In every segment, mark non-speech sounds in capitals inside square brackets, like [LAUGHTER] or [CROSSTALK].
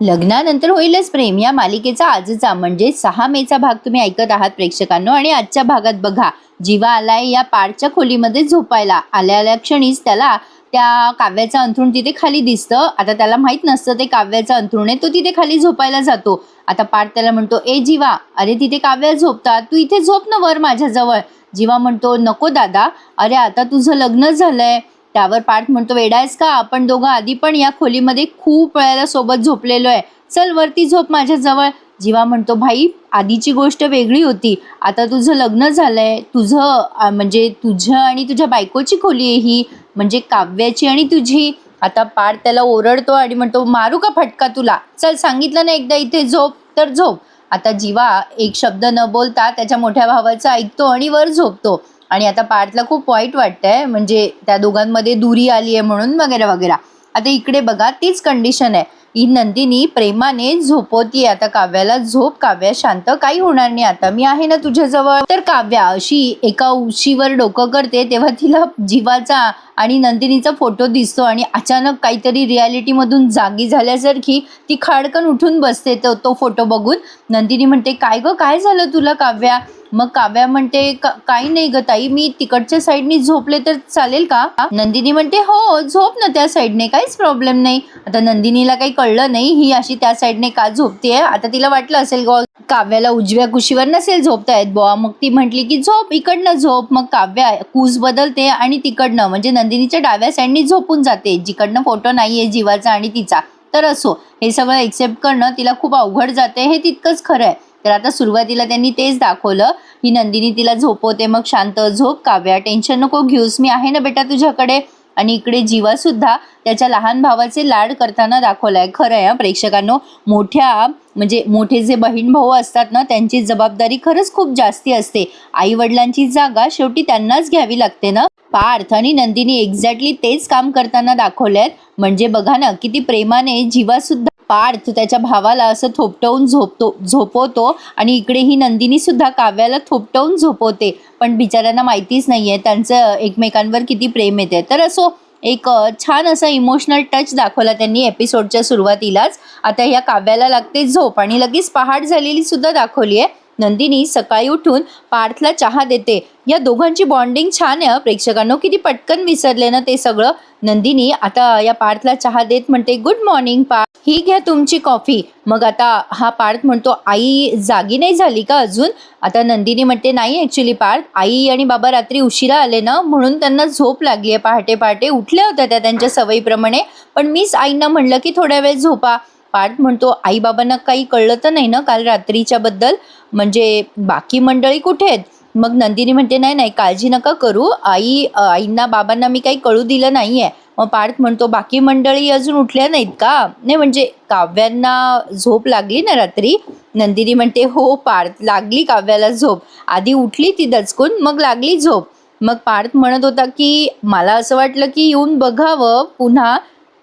लग्नानंतर होईलच प्रेम. या मालिकेचा आजचा म्हणजे सहा मेचा भाग तुम्ही ऐकत आहात प्रेक्षकांनो. आणि आजच्या भागात बघा जीवा आलाय या पाडच्या खोलीमध्ये झोपायला. आल्या आल्या क्षणीच त्याला त्या काव्याचं अंथरूण तिथे खाली दिसतं. आता त्याला माहीत नसतं ते काव्याचं अंथरूण आहे तो तिथे खाली झोपायला जातो. आता पाठ त्याला म्हणतो ए जीवा अरे तिथे काव्या झोपतात. तू इथे झोप ना वर माझ्याजवळ. जीवा म्हणतो नको दादा. अरे आता तुझं लग्न झालंय. त्यावर पाठ म्हणतो वेडायस का? आपण दोघं आधी पण या खोलीमध्ये खूप वेळेला सोबत झोपलेलो आहे. चल वरती झोप माझ्याजवळ जीवा म्हणतो भाई आधीची गोष्ट वेगळी होती. आता तुझं लग्न झालंय. तुझं म्हणजे तुझं आणि तुझ्या बायकोची खोली आहे ही. म्हणजे काव्याची आणि तुझी. आता पार त्याला ओरडतो आणि म्हणतो मारू का फटका तुला? चल सांगितलं ना एकदा इथे झोप तर झोप. आता जीवा एक शब्द न बोलता त्याच्या मोठ्या भावाचा ऐकतो आणि वर झोपतो. आणि आता पार्थला खूप वाईट वाटतंय म्हणजे त्या दोघांमध्ये दुरी आली आहे म्हणून वगैरे वगैरे. आता इकडे बघा तीच कंडिशन आहे. ही नंदिनी प्रेमाने झोपवती आता काव्याला झोप काव्या शांत काही होणार नाही आता. मी आहे ना तुझ्याजवळ. तर काव्या अशी एका उशीवर डोकं करते तेव्हा तिला जीवाचा आणि नंदिनीचा फोटो दिसतो आणि अचानक काहीतरी रियालिटीमधून जागी झाल्यासारखी ती खाडकन उठून बसते तो तो फोटो बघून. नंदिनी म्हणते काय ग? काय झालं तुला काव्या? मग काव्या म्हणते काही नाही ग ताई मी तिकडच्या साईडनी झोपले तर चालेल का? नंदिनी म्हणते हो झोप ना त्या साईडने काहीच प्रॉब्लेम नाही. आता नंदिनीला काही कळलं नाही ही अशी त्या साईडने का झोपतेय? आता तिला वाटलं असेल गो काव्याला उजव्या कुशीवर नसेल झोपता येत बुवा. मग ती म्हटली की झोप इकडनं झोप. मग काव्या कूस बदलते आणि तिकडनं म्हणजे नंदिनीच्या डाव्या साईडनी झोपून जाते जिकडनं फोटो नाहीये जीवाचा आणि तिचा. तर असो हे सगळं एक्सेप्ट करणं तिला खूप अवघड जाते हे तितकंच खरं आहे तर आता सुरुवातीला त्यांनी तेच दाखवलं ही नंदिनी तिला झोपवते मग शांत झोप काव्या टेन्शन नको घेऊस मी आहे ना बेटा तुझ्याकडे? आणि इकडे जीवा सुद्धा त्याच्या लहान भावाचे लाड करताना दाखवलाय. खरं आहे प्रेक्षकांनो. मोठ्या म्हणजे मोठे जे बहीण भाऊ असतात ना त्यांची जबाबदारी खरंच खूप जास्ती असते. आई वडिलांची जागा शेवटी त्यांनाच घ्यावी लागते ना? पार्थ आणि नंदिनी एक्झॅक्टली तेच काम करताना दाखवलेत म्हणजे बघा ना किती प्रेमाने जीवा सुद्धा पार्थ त्याच्या भावाला असं थोपटवून झोपतो झोपवतो आणि इकडे ही नंदिनी सुद्धा काव्याला थोपटवून झोपवते. पण बिचाऱ्यांना माहितीच नाही आहे त्यांचं एकमेकांवर किती प्रेम येते. तर असो एक छान असा इमोशनल टच दाखवला त्यांनी एपिसोडच्या सुरुवातीलाच. आता ह्या काव्याला लागते झोप आणि लगेच पहाट झालेली सुद्धा दाखवली आहे नंदिनी सकाळी उठून पार्थला चहा देते. या दोघांची बॉन्डिंग छान आहे प्रेक्षकांनो किती पटकन विसरले ना ते सगळं. नंदिनी आता या पार्थला चहा देत म्हणते गुड मॉर्निंग पार्थ. ही घ्या तुमची कॉफी मग आता हा पार्थ म्हणतो आई जागी नाही झाली का अजून? आता नंदिनी म्हणते नाही ॲक्च्युली पार्थ. आई आणि बाबा रात्री उशिरा आले ना म्हणून त्यांना झोप लागली आहे. पहाटे पहाटे उठल्या होत्या त्या त्यांच्या सवयीप्रमाणे. पण मीच आईंना म्हणलं की थोड्या वेळ झोपा. पार्थ म्हणतो आई बाबांना काही कळलं तर नाही ना काल रात्रीच्या बद्दल? म्हणजे बाकी मंडळी कुठे आहेत? मग नंदिनी म्हणते नाही नाही काळजी नका करू. आई आईंना बाबांना मी काही कळू दिलं नाही आहे मग पार्थ म्हणतो बाकी मंडळी अजून उठल्या नाहीत का? नाही म्हणजे काव्यांना झोप लागली ना रात्री? नंदिनी म्हणते हो पार्थ लागली काव्याला झोप. आधी उठली ती दचकून मग लागली झोप. मग पार्थ म्हणत होता की मला असं वाटलं की येऊन बघावं पुन्हा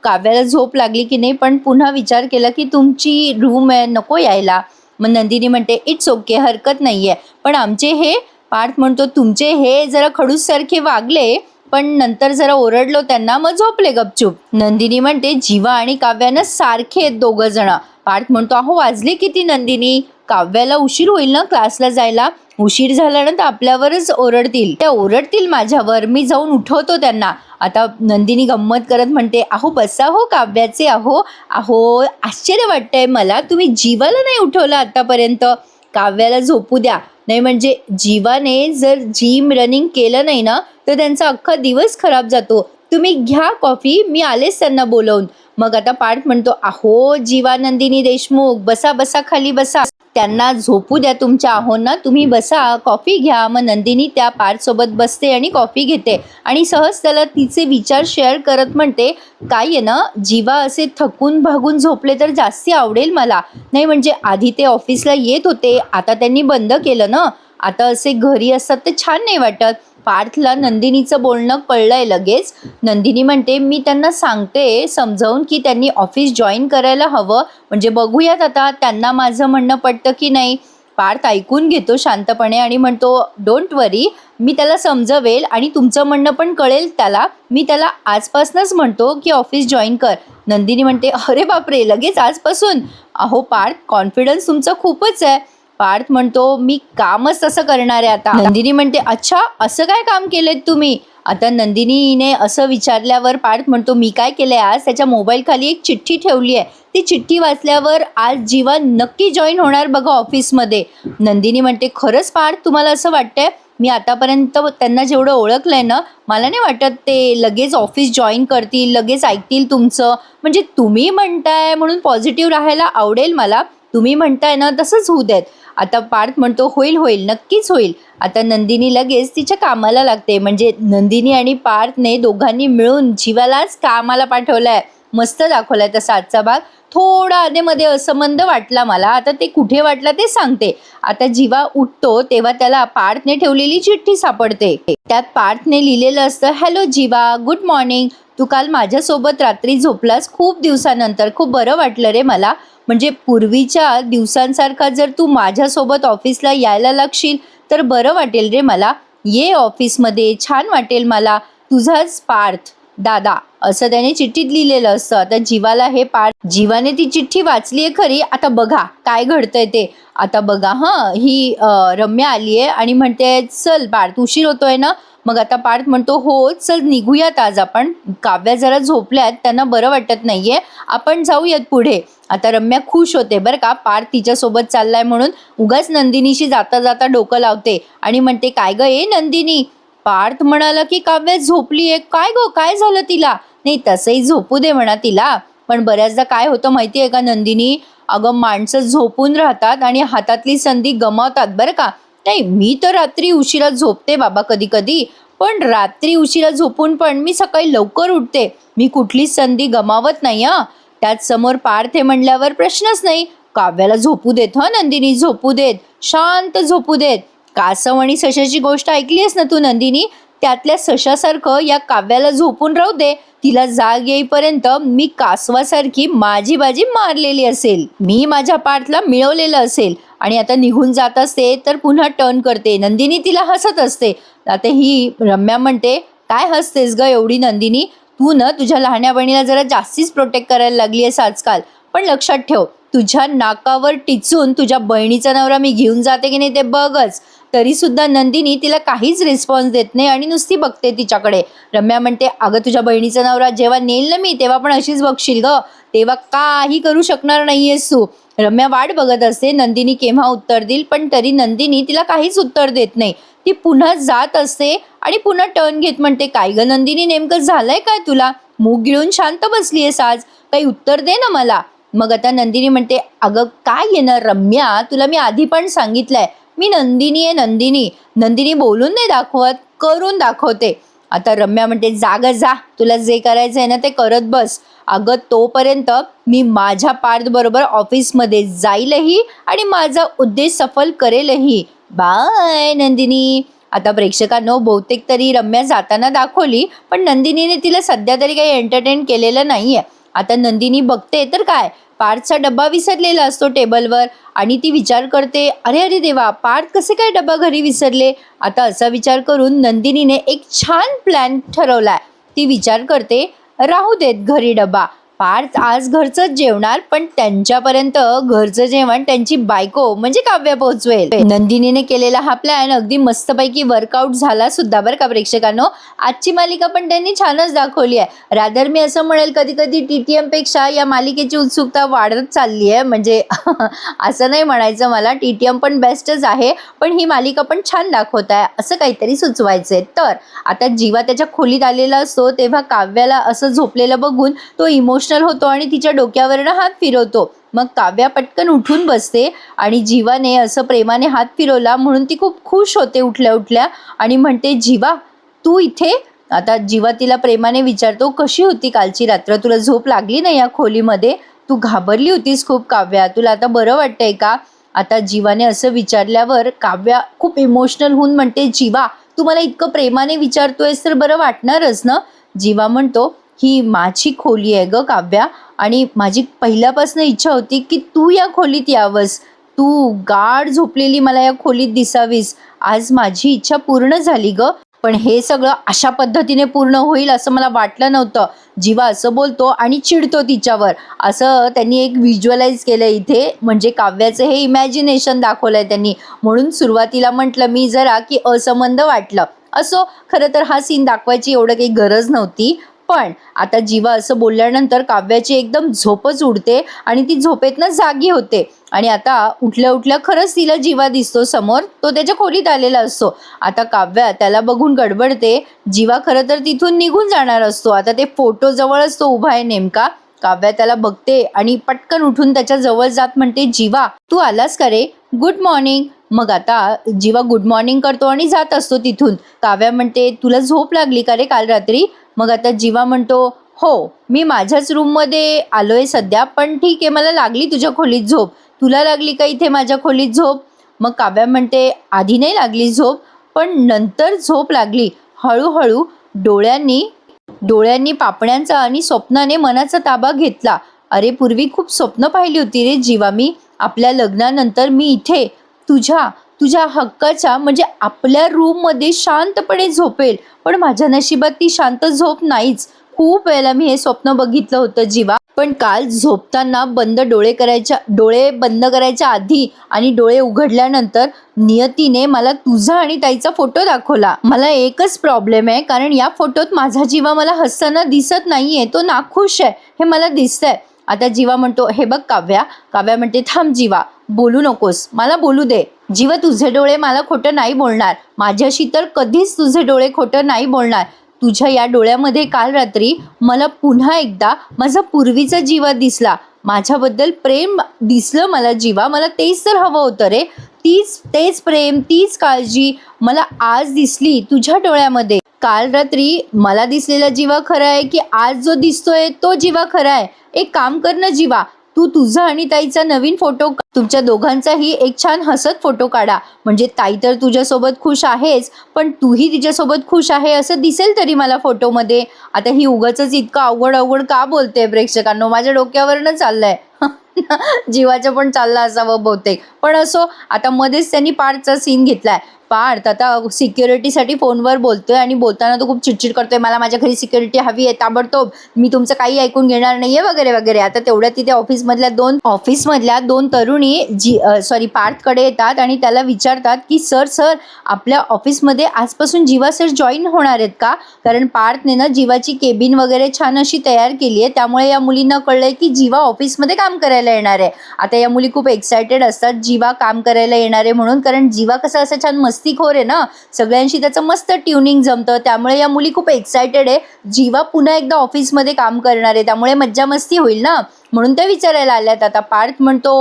काव्याला झोप लागली की नाही पण पुन्हा विचार केला की तुमची रूम आहे नको यायला. मग नंदिनी म्हणते इट्स ओके हरकत नाही आहे पण आमचे हे पार्थ म्हणतो तुमचे हे जरा खडूससारखे वागले पण नंतर जरा ओरडलो त्यांना मग झोपले गपचूप. नंदिनी म्हणते जीवा आणि काव्यानं सारखे आहेत दोघं जण. पार्थ म्हणतो अहो वाजले किती नंदिनी? काव्याला उशीर होईल ना क्लासला जायला? उशीर झाला ना तर आपल्यावरच ओरडतील. त्या ओरडतील माझ्यावर. मी जाऊन उठवतो त्यांना. आता नंदिनी गंमत करत म्हणते अहो बसा हो काव्याचे अहो. अहो आश्चर्य वाटतंय मला. तुम्ही जीवाला नाही उठवलं आतापर्यंत. काव्याला झोपू द्या. नाही म्हणजे जीवाने जर जिम रनिंग केलं नाही ना तर त्यांचा अख्खा दिवस खराब जातो. तुम्ही घ्या कॉफी. मी आलेच त्यांना बोलवून. मग आता पार्थ म्हणतो अहो जीवानंदिनी देशमुख बसा बसा खाली बसा. त्यांना झोपू द्या तुमच्या आहोंना. तुम्ही बसा कॉफी घ्या. मग नंदिनी त्या पार्थ सोबत बसते आणि कॉफी घेते. आणि सहज त्याला तिचे विचार शेअर करत म्हणते काय आहे ना जीवा असे थकून भागून झोपले तर जास्ती आवडेल मला. नाही म्हणजे आधी ते ऑफिसला येत होते. आता त्यांनी बंद केलं ना. आता असे घरी असतात तर छान नाही वाटत. पार्थला नंदिनीचं बोलणं कळलंय लगेच. नंदिनी म्हणते मी त्यांना सांगते समजावून की त्यांनी ऑफिस जॉईन करायला हवं. म्हणजे बघूयात आता त्यांना माझं म्हणणं पटतं की नाही. पार्थ ऐकून घेतो शांतपणे आणि म्हणतो डोंट वरी मी त्याला समजवेल आणि तुमचं म्हणणं पण कळेल त्याला. मी त्याला आजपासूनच म्हणतो की ऑफिस जॉईन कर. नंदिनी म्हणते अरे बापरे लगेच आजपासून? अहो पार्थ कॉन्फिडन्स तुमचा खूपच आहे. पार्थ म्हणतो मी कामच तसं करणार आहे आता. नंदिनी म्हणते अच्छा असं काय काम केलंय तुम्ही? आता नंदिनीने असं विचारल्यावर पार्थ म्हणतो मी काय केलंय आज? त्याच्या मोबाईल खाली एक चिठ्ठी ठेवली आहे. ती चिठ्ठी वाचल्यावर आज जीवा नक्की जॉईन होणार बघा ऑफिसमध्ये नंदिनी म्हणते खरंच पार्थ तुम्हाला असं वाटतंय? मी आतापर्यंत त्यांना जेवढं ओळखलंय ना मला नाही वाटत ते लगेच ऑफिस जॉईन करतील लगेच ऐकतील तुमचं. म्हणजे तुम्ही म्हणताय म्हणून पॉझिटिव्ह राहायला आवडेल मला. तुम्ही म्हणताय ना तसंच होऊ देत. आता पार्थ म्हणतो होईल होईल नक्कीच होईल. आता नंदिनी लगेच तिच्या कामाला लागते. म्हणजे नंदिनी आणि पार्थने दोघांनी मिळून जीवालाच कामाला पाठवलंय. मस्त दाखवलाय तसा आजचा भाग. थोडा आधेमध्ये असंबंध वाटला मला. आता ते कुठे वाटला ते सांगते. आता जीवा उठतो तेव्हा त्याला पार्थने ठेवलेली चिठ्ठी सापडते. त्यात पार्थने लिहिलेलं असतं हॅलो जीवा गुड मॉर्निंग. तू काल माझ्यासोबत रात्री झोपलास. खूप दिवसानंतर. खूप बरं वाटलं रे मला. म्हणजे पूर्वीच्या दिवसांसारखा जर तू माझ्यासोबत ऑफिसला यायला लागशील तर बरं वाटेल रे मला. ये ऑफिसमध्ये छान वाटेल मला. तुझाच पार्थ दादा असं त्याने चिठ्ठीत लिहिलेलं असतं. आता जीवाला हे पार्थ जीवाने ती चिठ्ठी वाचली आहे खरी. आता बघा काय घडतंय ते. आता बघा हां ही रम्या आली आहे आणि म्हणते चल पार्थ उशीर होतोय ना? मग आता पार्थ म्हणतो हो चल निघूयात आज आपण. काव्या जरा झोपल्यात त्यांना बरं वाटत नाहीये. आपण जाऊयात पुढे. आता रम्या खुश होते बरं का पार्थ तिच्यासोबत चाललाय म्हणून उगाच नंदिनीशी जाता जाता डोकं लावते. आणि म्हणते काय ग ए नंदिनी? पार्थ म्हणाला की काव्या झोपली आहे काय गो काय झालं तिला? नाही तसंही झोपू दे म्हणा तिला. पण बऱ्याचदा काय होतं माहिती आहे का नंदिनी? अगं माणसं झोपून राहतात आणि हातातली संधी गमावतात बरं का? नाही मी तर रात्री उशिरा झोपते बाबा कधी कधी पण रात्री उशिरा झोपून पण मी सकाळी लवकर उठते. मी कुठलीच संधी गमावत नाही हा. त्यात समोर पार्थ म्हणल्यावर प्रश्नच नाही. काव्याला झोपू देत हा नंदिनी? झोपू देत. शांत झोपू देत. कासव आणि सशाची गोष्ट ऐकलीस ना तू नंदिनी? त्यातल्या सशासारखं या काव्याला झोपून राहू दे. तिला जाग येईपर्यंत मी कासवासारखी माझी बाजी मारलेली असेल. मी माझ्या पार्थला मिळवलेलं असेल. आणि आता निघून जात असते तर पुन्हा टर्न करते. नंदिनी तिला हसत असते. आता ही रम्या म्हणते काय हसतेस ग एवढी नंदिनी? तू ना तुझ्या लहान्या बहिणीला जरा जास्तीच प्रोटेक्ट करायला लागली आहेस आजकाल. पण लक्षात ठेव तुझ्या नाकावर टिचून तुझ्या बहिणीचा नवरा मी घेऊन जाते की नाही ते बघच. तरी सुद्धा नंदिनी तिला काहीच रिस्पॉन्स देत नाही आणि नुसती बघते तिच्याकडे. रम्या म्हणते अगं तुझ्या बहिणीचा नवरा जेव्हा नेल ना मी तेव्हा पण अशीच बघशील ग. तेव्हा काही करू शकणार नाही आहेस तू. रम्या वाट बघत असते नंदिनी केव्हा उत्तर देईल? पण तरी नंदिनी तिला काहीच उत्तर देत नाही. ती पुन्हा जात असते आणि पुन्हा टर्न घेत म्हणते काय ग नंदिनी नेमकं झालंय काय तुला? मूग गिळून शांत बसलीयस आज. काही उत्तर दे ना मला. मग आता नंदिनी म्हणते अगं काय येणार रम्या? तुला मी आधी पण सांगितलंय. मी नंदिनी आहे नंदिनी. नंदिनी बोलून नाही दाखवत करून दाखवते. आता रम्या म्हणते जाग जा तुला जे करायचं आहे ना ते करत बस. अगं तोपर्यंत मी माझ्या पार्थ बरोबर ऑफिसमध्ये जाईलही आणि माझा उद्देश सफल करेलही. बाय नंदिनी. आता प्रेक्षकांनो बहुतेक तरी रम्या जाताना दाखवली पण नंदिनीने तिला सध्या तरी काही एंटरटेन केलेलं नाही आहे आता नंदिनी बघते तर काय? पार्थचा डब्बा विसरलेला असतो टेबलवर आणि ती विचार करते अरे अरे देवा पार्थ कसे काय डब्बा घरी विसरले? आता असा विचार करून नंदिनीने एक छान प्लॅन ठरवलाय. ती विचार करते राहू देत घरी डब्बा. पार्थ आज घरचंच जेवणार पण त्यांच्यापर्यंत घरचं जेवण त्यांची बायको म्हणजे काव्य पोहोचवेल. नंदिनीने केलेला हा प्लॅन अगदी मस्तपैकी वर्कआउट झाला सुद्धा बरं का प्रेक्षकांनो. आजची मालिका पण त्यांनी छानच दाखवली आहे. रादर मी असं म्हणेल कधी कधी टी टी एमपेक्षा या मालिकेची उत्सुकता वाढत चालली आहे. म्हणजे [LAUGHS] असं नाही म्हणायचं मला टी टी एम पण बेस्टच आहे पण ही मालिका पण छान दाखवत आहे असं काहीतरी सुचवायचंय. तर आता जीवा त्याच्या खोलीत आलेला असतो तेव्हा काव्याला असं झोपलेलं बघून तो इमोशन इमोशनल होतो आणि तिच्या डोक्यावरनं हात फिरवतो. मग काव्या पटकन उठून बसते आणि जीवाने असं प्रेमाने हात फिरवला म्हणून ती खूप खुश होते उठल्या उठल्या आणि म्हणते जीवा तू इथे? आता जीवा तिला प्रेमाने विचारतो कशी होती कालची रात्र? तुला झोप लागली ना या खोलीमध्ये? तू घाबरली होतीस खूप काव्या. तुला आता बरं वाटतंय का? आता जीवाने असं विचारल्यावर काव्या खूप इमोशनल होऊन म्हणते जीवा तू मला इतकं प्रेमाने विचारतोयस तर बरं वाटणारच ना? जीवा म्हणतो ही माझी खोली आहे ग काव्या. आणि माझी पहिल्यापासून इच्छा होती की तू या खोलीत यावंस. तू गाढ झोपलेली मला या खोलीत दिसावीस. आज माझी इच्छा पूर्ण झाली ग. पण हे सगळं अशा पद्धतीने पूर्ण होईल असं मला वाटलं नव्हतं. जीवा असं बोलतो आणि चिडतो तिच्यावर. असं त्यांनी एक व्हिज्युअलाइज केलं इथे. म्हणजे काव्याचं हे इमॅजिनेशन दाखवलं आहे त्यांनी. म्हणून सुरुवातीला म्हटलं मी जरा की असंबंध वाटलं. असो खरं तर हा सीन दाखवायची एवढं काही गरज नव्हती. पण आता जीवा असं बोलल्यानंतर काव्याची एकदम झोपच उडते आणि ती झोपेतनं जागी होते. आणि आता उठल्या उठल्या खरंच तिला जीवा दिसतो समोर तो त्याच्या खोलीत आलेला असतो. आता काव्या त्याला बघून गडबडते जीवा खरं तर तिथून निघून जाणार असतो. आता ते फोटो जवळच तो उभा आहे नेमका. काव्या त्याला बघते आणि पटकन उठून त्याच्याजवळ जात म्हणते जीवा तू आलास का रे? Good morning. मग आता जीवा गुड मॉर्निंग करतो आणि जात असतो तिथून. काव्या म्हणते तुला झोप लागली का रे काल रात्री? मग आता जीवा म्हणतो हो मी माझ्याच रूममध्ये आलोय सध्या पण ठीक आहे मला लागली तुझ्या खोलीत झोप. तुला लागली का इथे माझ्या खोलीत झोप? मग काव्या म्हणते आधी नाही लागली झोप पण नंतर झोप लागली. हळूहळू डोळ्यांनी डोळ्यांनी पापण्यांचा आणि स्वप्नाने मनाचा ताबा घेतला. अरे पूर्वी खूप स्वप्न पाहिली होती रे जीवा मी. आपल्या लग्नानंतर मी इथे तुझ्या तुझ्या हक्काच्या म्हणजे आपल्या रूममध्ये शांतपणे झोपेल. पण माझ्या नशिबात ती शांत झोप नाहीच. खूप वेळेला मी हे स्वप्न बघितलं होतं जीवा. पण काल झोपताना बंद डोळे करायच्या डोळे बंद करायच्या आधी आणि डोळे उघडल्यानंतर नियतीने मला तुझा आणि ताईचा फोटो दाखवला. मला एकच प्रॉब्लेम आहे कारण या फोटोत माझा जीवा मला हसताना दिसत नाहीये. तो नाखुश आहे. हे मला दिसतंय. आता जीवा म्हणतो हे बघ काव्या. काव्या म्हणते थांब जीवा. बोलू नकोस. मला बोलू दे. जीव तुझे डोळे मला खोटं नाही बोलणार. माझ्याशी तर कधीच तुझे डोळे खोटं नाही बोलणार. तुझ्या या डोळ्यामध्ये काल रात्री मला पुन्हा एकदा माझा पूर्वीचा जीवा दिसला. माझ्याबद्दल प्रेम दिसलं मला जीवा. मला तेच तर हवं होतं रे. तीच तेच प्रेम तीच काळजी मला आज दिसली तुझ्या डोळ्यामध्ये. काल रात्री मला दिसलेला जीवा खरा आहे की आज जो दिसतोय तो जीवा खरा आहे. एक काम कर ना जीवा. तू तुझा आणि ताईचा नवीन फोटो तुमच्या दोघांचाही एक छान हसत फोटो काढा. म्हणजे ताई तर तुझ्यासोबत खुश आहेच पण तूही तिच्यासोबत खुश आहे असं दिसेल तरी मला फोटोमध्ये. आता ही उगाच इतकं अवघड अवघड का बोलते प्रेक्षकांनो? माझ्या डोक्यावरनं चाललंय. [LAUGHS] जीवाचं पण चाललं असावं बहुतेक. पण असो आता मध्येच त्यांनी पार्टचा सीन घेतलाय. पार्थ आता सिक्युरिटीसाठी फोनवर बोलतोय आणि बोलताना तो खूप चिडचिड करतोय. मला माझ्या घरी सिक्युरिटी हवी आहे ताबडतोब. मी तुमचं काही ऐकून घेणार नाहीये वगैरे वगैरे. आता तेवढ्या तिथे ऑफिसमधल्या दोन ऑफिसमधल्या दोन तरुणी जी सॉरी पार्थकडे येतात आणि त्याला विचारतात की सर सर आपल्या ऑफिसमध्ये आजपासून जीवा सर जॉईन होणार आहेत का? कारण पार्थने ना जीवाची केबिन वगैरे छान अशी तयार केली आहे. त्यामुळे या मुलींना कळलंय की जीवा ऑफिसमध्ये काम करायला येणार आहे. आता या मुली खूप एक्सायटेड असतात जीवा काम करायला येणार आहे म्हणून. कारण जीवा कसं असं छान मस्त मस्तीखोर आहे ना सगळ्यांशी त्याचं मस्त ट्युनिंग जमतं. त्यामुळे या मुली खूप एक्सायटेड आहे. जीवा पुन्हा एकदा ऑफिसमध्ये काम करणार आहे. त्यामुळे मज्जा मस्ती होईल ना? म्हणून त्या विचारायला आल्यात. आता पार्थ म्हणतो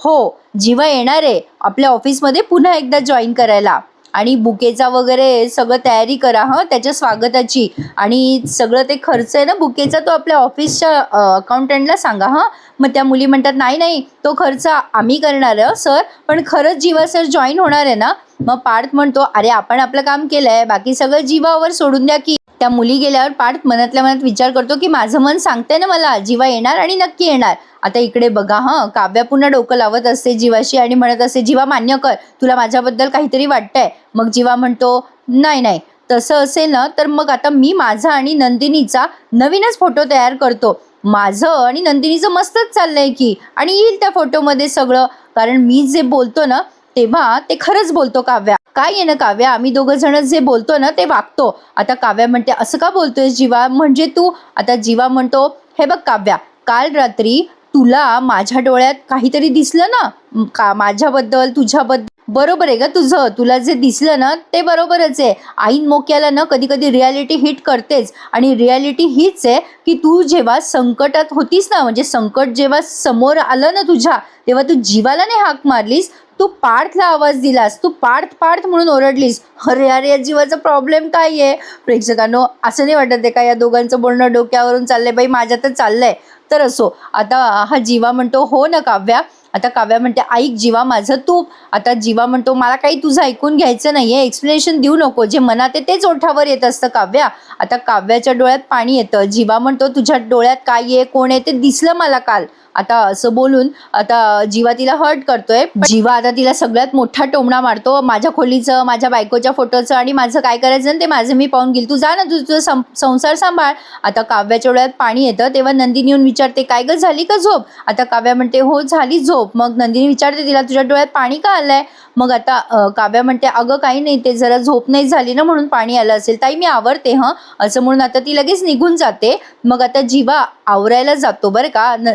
हो जीवा येणार आहे. आपल्या ऑफिसमध्ये पुन्हा एकदा जॉईन करायला. आणि बुकेचा वगैरे सगळं तयारी करा हं त्याच्या स्वागताची. आणि सगळं ते खर्च आहे ना बुकेचा तो आपल्या ऑफिसच्या अकाउंटंटला सांगा हां. मग त्या मुली म्हणतात नाही नाही तो खर्च आम्ही करणार आहे सर. पण खरंच जीवा सर जॉईन होणार आहे ना मग पार्थ म्हणतो अरे आपण आपलं काम केलंय बाकी सगळं जीवावर सोडून द्या की. त्या मुली गेल्यावर पार्थ मनातल्या मनात विचार करतो की माझं मन सांगतंय ना मला जीवा येणार आणि नक्की येणार. आता इकडे बघा हं काव्या पुन्हा डोकं लावत असते जीवाशी आणि म्हणत असते जीवा मान्य कर तुला माझ्याबद्दल काहीतरी वाटतंय. मग जीवा म्हणतो नाही नाही तसं असेल ना तर मग आता मी माझा आणि नंदिनीचा नवीनच फोटो तयार करतो. माझं आणि नंदिनीचं मस्तच चाललंय की आणि येईल त्या फोटोमध्ये सगळं. कारण मी जे बोलतो ना तेव्हा ते खरंच बोलतो काव्या. काय आहे ना काव्या? आम्ही दोघं जण जे बोलतो ना ते वागतो. आता काव्या म्हणते असं का बोलतोय जीवा? म्हणजे तू? आता जीवा म्हणतो हे बघ काव्या काल रात्री तुला माझ्या डोळ्यात काहीतरी दिसलं ना? का माझ्याबद्दल तुझ्याबद्दल? बरोबर आहे का तुझं. तुला जे दिसलं ना ते बरोबरच आहे. आईन मोक्याला ना कधी कधी रियालिटी हिट करतेच. आणि रियालिटी हीच आहे की तू जेव्हा संकटात होतीस ना म्हणजे संकट जेव्हा समोर आलं ना तुझ्या तेव्हा तू जीवाला नाही हाक मारलीस तू पार्थला आवाज दिलास तू पार्थ पार्थ म्हणून ओरडलीस. अरे अरे या जीवाचा प्रॉब्लेम काय आहे प्रेक्षकांनो असं नाही वाटत आहे का या दोघांचं बोलणं डोक्यावरून चाललंय? बाई माझ्या तर चाललंय. तर असो आता हा जीवा म्हणतो हो ना काव्या. आता काव्या म्हणते ऐक जीवा माझं तू आता जीवा म्हणतो मला काही तुझं ऐकून घ्यायचं नाही आहे एक्सप्लेनेशन देऊ नको. जे मनात आहे तेच ओठावर येत असतं काव्या. आता काव्याच्या डोळ्यात पाणी येतं. जीवा म्हणतो तुझ्या डोळ्यात काय आहे? कोण आहे? ते दिसलं मला काल. आता असं बोलून आता जीवा तिला हर्ट करतोय. जीवा आता तिला सगळ्यात मोठा टोमणा मारतो. माझ्या खोलीचं माझ्या बायकोच्या फोटोचं आणि माझं काय करायचं ते माझं मी पाहून घेईल तू जा ना तू तुझं सं- संसार सांभाळ. आता काव्याच्या डोळ्यात पाणी येतं तेव्हा नंदिनी येऊन विचारते काय ग झाली का झोप? आता काव्या म्हणते हो झाली झोप. मग नंदिनी विचारते तिला तुझ्या डोळ्यात पाणी का आलंय? मग आता काव्या म्हणते अगं काही नाही ते जरा झोप नाही झाली ना म्हणून पाणी आलं असेल. ताई मी आवरते हं. असं म्हणून आता ती लगेच निघून जाते. मग आता जीवा आवरायला जातो बरं का? न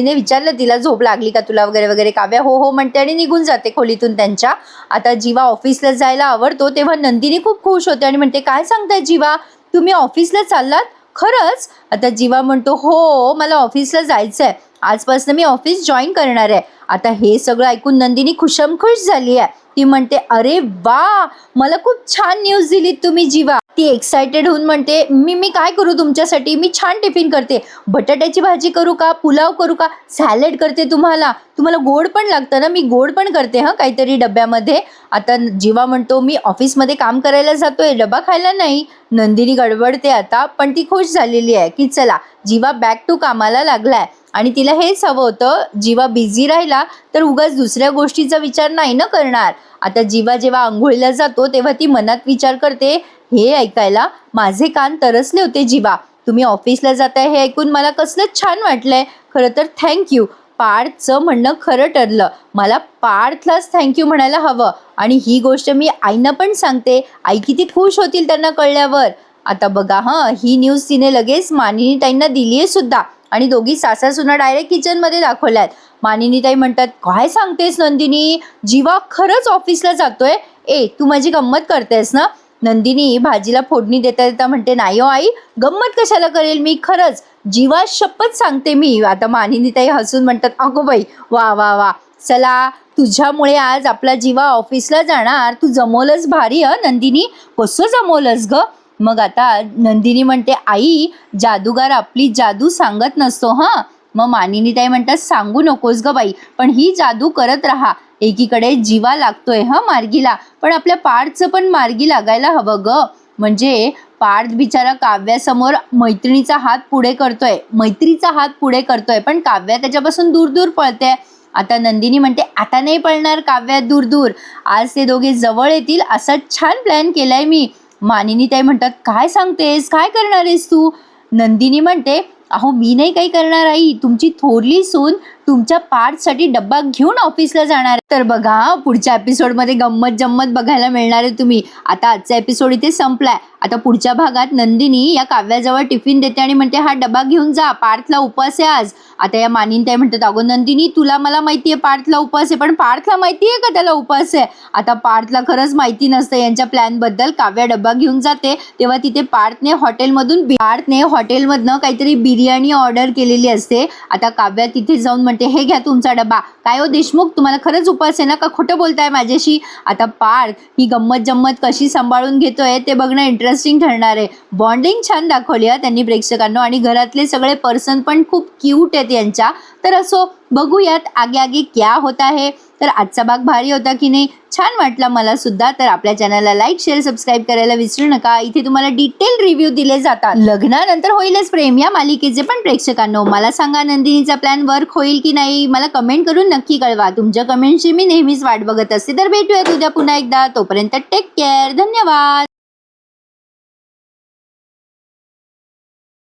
मुलीने विचारलं तिला झोप लागली का तुला वगैरे वगैरे? काव्या हो हो म्हणते आणि निघून जाते खोलीतून त्यांच्या. आता जीवा ऑफिसला जायला आवडतो तेव्हा नंदिनी खूप खुश होते आणि म्हणते काय सांगताय जीवा? तुम्ही ऑफिसला चाललात? खरंच? आता जीवा म्हणतो हो मला ऑफिसला जायचं आहे आजपासून मी ऑफिस जॉईन करणार आहे. आता हे सगळं ऐकून नंदिनी खुशमखुश झाली आहे. ती म्हणते अरे वा मला खूप छान न्यूज दिलीत तुम्ही जीवा. ती एक्सायटेड होऊन म्हणते मी मी काय करू तुमच्यासाठी? मी छान टिफिन करते. बटाट्याची भाजी करू का? पुलाव करू का? सॅलेड करते तुम्हाला. तुम्हाला गोड पण लागतं ना? मी गोड पण करते हां काहीतरी डब्यामध्ये. आता जीवा म्हणतो मी ऑफिसमध्ये काम करायला जातोय डबा खायला नाही. नंदिनी गडबडते आता पण ती खुश झालेली आहे की चला जीवा बॅक टू कामाला लागलाय. आणि तिला हेच हवं होतं जीवा बिझी राहिला तर उगाच दुसऱ्या गोष्टीचा विचार नाही ना करणार. आता जीवा जेव्हा आंघोळीला जातो तेव्हा ती मनात विचार करते हे ऐकायला माझे कान तरसले होते जीवा. तुम्ही ऑफिसला जाताय हे ऐकून मला कसलं छान वाटलंय. खरं तर थँक्यू पार्थचं म्हणणं खरं ठरलं. मला पार्थलाच थँक्यू म्हणायला हवं. आणि ही गोष्ट मी आईना पण सांगते. आई किती खुश होतील त्यांना कळल्यावर. आता बघा हां ही न्यूज तिने लगेच मानिनी ताईंना दिली आहे सुद्धा. आणि दोघी सासा सुना डायरेक्ट किचनमध्ये दाखवल्यात. मानिनी ताई म्हणतात काय सांगतेस नंदिनी? जीवा खरंच ऑफिसला जातोय. ए तू माझी गंमत करतेस ना? नंदिनी भाजीला फोडणी देता देता म्हणते नाही हो आई गंमत कशाला करेल मी? खरंच जीवा शपथ सांगते मी. आता मानिनी ताई हसून म्हणतात अगो बाई वा वा वा. चला तुझ्यामुळे आज आपला जीवा ऑफिसला जाणार. तू जमवलंच भारी ह नंदिनी? कसं जमवलंस ग? मग आता नंदिनी म्हणते आई जादूगार आपली जादू सांगत नसतो हां? मग मानिनी ताई म्हणतात सांगू नकोस ग बाई पण ही जादू करत राहा. एकीकडे जीवा लागतोय हा मार्गीला. पण आपल्या पार्थचं पण मार्गी लागायला हवं ग. म्हणजे पार्थ बिचारा काव्यासमोर मैत्रिणीचा हात पुढे करतोय. मैत्रीचा हात पुढे करतोय पण काव्या त्याच्यापासून दूर दूर पळते. आता नंदिनी म्हणते आता नाही पळणार काव्यात दूर दूर. आज ते दोघे जवळ येतील असा छान प्लॅन केलाय मी. मानिनी ताई म्हणतात काय सांगतेस? काय करणार आहेस तू? नंदिनी म्हणते अहो मी नाही काही करणार आई. तुमची थोरली सून तुमच्या पार्टसाठी डब्बा घेऊन ऑफिसला जाणार तर बघा पुढच्या एपिसोडमध्ये गंमत जम्मत बघायला मिळणार आहे तुम्ही. आता आजचा एपिसोड इथे संपलाय. आता पुढच्या भागात नंदिनी या काव्याजवळ टिफिन देते आणि म्हणते हा डबा घेऊन जा पार्थला उपवास आहे आज. आता या मानिनताय म्हणतात अगो नंदिनी तुला मला माहिती आहे पार्थला उपास आहे. पण पार्थला माहिती आहे का त्याला उपवास आहे? आता पार्थला खरंच माहिती नसतं. यांच्या प्लॅनबद्दल काव्या डब्बा घेऊन जाते. तेव्हा तिथे पार्थने हॉटेलमधून पार्थने हॉटेलमधनं काहीतरी बिर्याणी ऑर्डर केलेली असते. आता काव्या तिथे जाऊन म्हणते हे घ्या तुमचा डबा. काय हो देशमुख तुम्हाला खरंच उपास आहे ना का? खोटं बोलताय माझ्याशी? आता पार्थ ही गंमत जम्मत कशी सांभाळून घेतोय ते बघणं इंटरेस्टिंग ठरणार आहे. बॉन्डिंग छान दाखवली आहे त्यांनी प्रेक्षकांना आणि घरातले सगळे पर्सन पण खूप क्यूट आहेत यांच्या. तर असो बघूयात आगे आगे क्या होता है तर आजचा भाग भारी होता की नाही? छान वाटला मला सुद्धा. तर आपल्या चॅनलला लाईक शेअर सबस्क्राईब करायला विसरू नका. इथे तुम्हाला डिटेल रिव्ह्यू दिले जातात. लग्नानंतर होईलच प्रेम या मालिकेचे पण प्रेक्षकांनो. मला सांगा नंदिनीचा प्लॅन वर्क होईल की नाही? मला कमेंट करून नक्की कळवा. तुमच्या कमेंटची मी नेहमीच वाट बघत असते. तर भेटूयात उद्या पुन्हा एकदा. तोपर्यंत टेक केअर धन्यवाद.